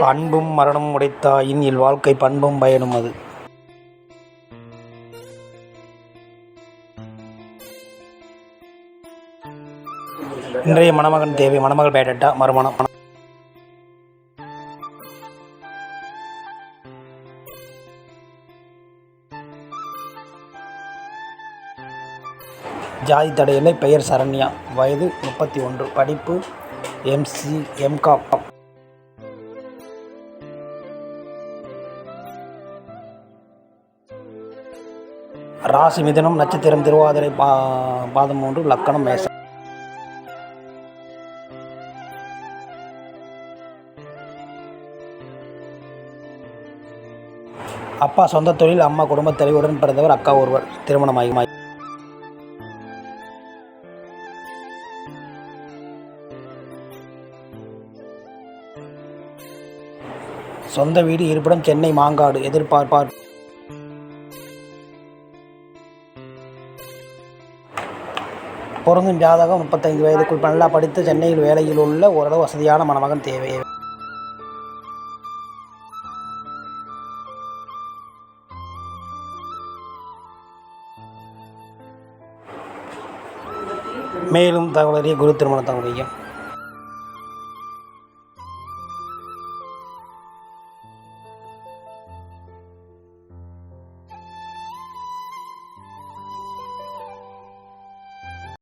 அன்பும் மரணமும் உடைத்தாயின் இல்வாழ்க்கை பண்பும் பயனும் அது. இன்றைய மணமகன் தேவை மணமகள் பேட்டா மறுமணம். ஜாதி தடையில்லை பெயர் சரண்யா. வயது முப்பத்தி ஒன்று. படிப்பு எம்சி எம்காப் ராசி மிதனம் நட்சத்திரம் திருவாதிரை பா பாதம் மூன்று லக்கணம் மேசம் அப்பா சொந்த தொழில் அம்மா குடும்ப தலைவருடன் பிறந்தவர் அக்கா ஒருவர். திருமணமாகி சொந்த வீடு இருப்பிடம் சென்னை மாங்காடு எதிர்பார்ப்பார். பொருந்தும் ஜாதகம் முப்பத்தைந்து வயதுக்குள் நல்லா படித்து சென்னையில் வேலையில் உள்ள ஓரளவு வசதியான மணமகன் தேவை. மேலும் தகவலறிய குரு திருமண தகவலையும்